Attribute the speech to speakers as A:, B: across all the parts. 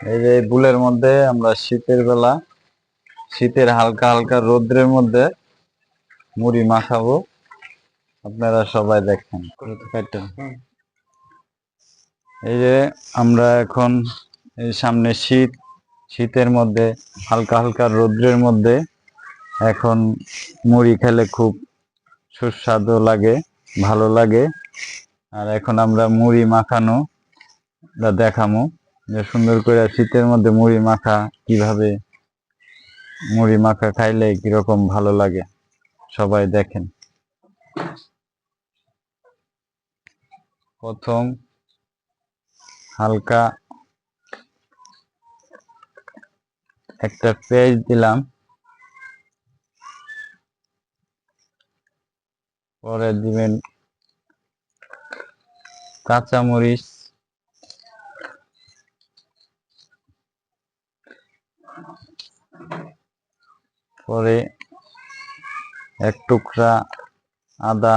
A: এই যে বুলের মধ্যে আমরা শীতের বেলা, শীতের হালকা হালকা রোদ্রের মধ্যে মুড়ি মাখাবো। আপনারা সবাই দেখেন। এই যে আমরা এখন এই সামনে শীত, শীতের মধ্যে, হালকা হালকা রৌদ্রের মধ্যে এখন মুড়ি খেলে খুব সুস্বাদু লাগে, ভালো লাগে। আর এখন আমরা মুড়ি মাখানো দেখামো। যে সুন্দর করে শীতের মধ্যে মুড়ি মাখা, কীভাবে মুড়ি মাখা খাইলে কীরকম ভালো লাগে? সবাই দেখেন। প্রথম হালকা একটা পেঁয়াজ দিলাম। পরে দিবেন কাঁচামরিচ পরে এক টুকরা আদা,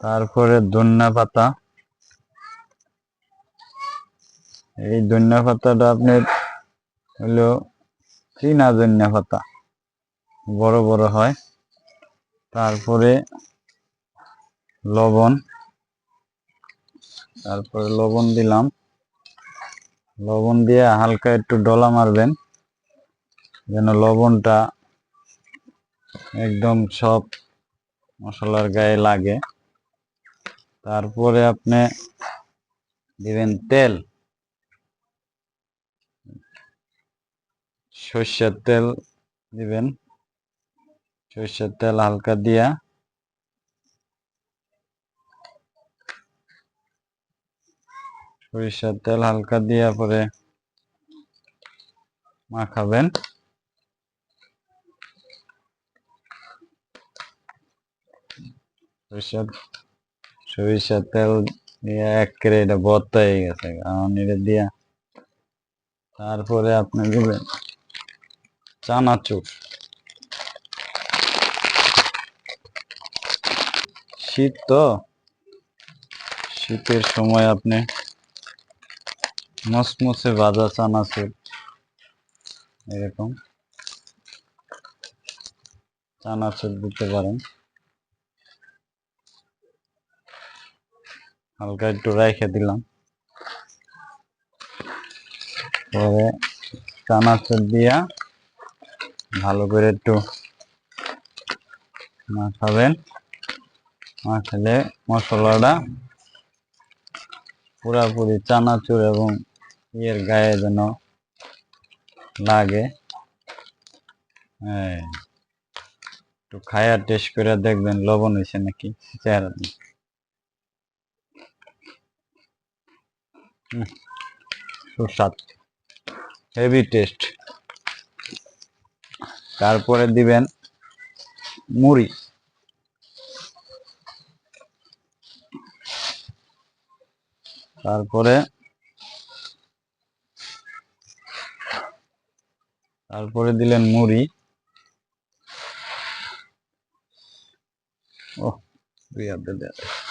A: তারপরে ধন্যা পাতা। এই ধন্যা পাতাটা আপনার হলো চীনা ধন্যা পাতা, বড় বড় হয়। তারপরে লবণ তারপরে লবণ দিলাম। লবণ দিয়ে হালকা একটু ডলা মারবেন, যেন লবণটা একদম সব মশলার গায়ে লাগে। তারপরে আপনি দিবেন তেল, সর্ষের তেল দিবেন, সর্ষের তেল হালকা দিয়া। সরিষার তেল হালকা দিয়া পরে মাখাবেন। সরিষার সরিষার তেল দিয়ে এক কেড়ে এটা ভর্তা হয়ে গেছে, কারণ এটা দিয়া তারপরে আপনি দিবেন চানাচুর। শীত তো, শীতের সময় আপনি মসমসে ভাজা চানাচুর, এরকম চানাচুর দিতে পারেন। হালকা একটু রেখে দিলাম। পরে চানাচুর দিয়া ভালো করে একটু মাখাবেন। মাখালে মশলাটা পুরাপুরি চানাচুর এবং ইয়ের গায়ে যেন লাগে। এই, একটু খায়া টেস্ট করে দেখবেন লবণ হয়েছে নাকি চেহারা। সুস্বাদ হেভি টেস্ট তারপরে দিবেন মুড়ি। তারপরে তারপরে দিলেন মুড়ি ও দুই হাতে দেয়া যায়।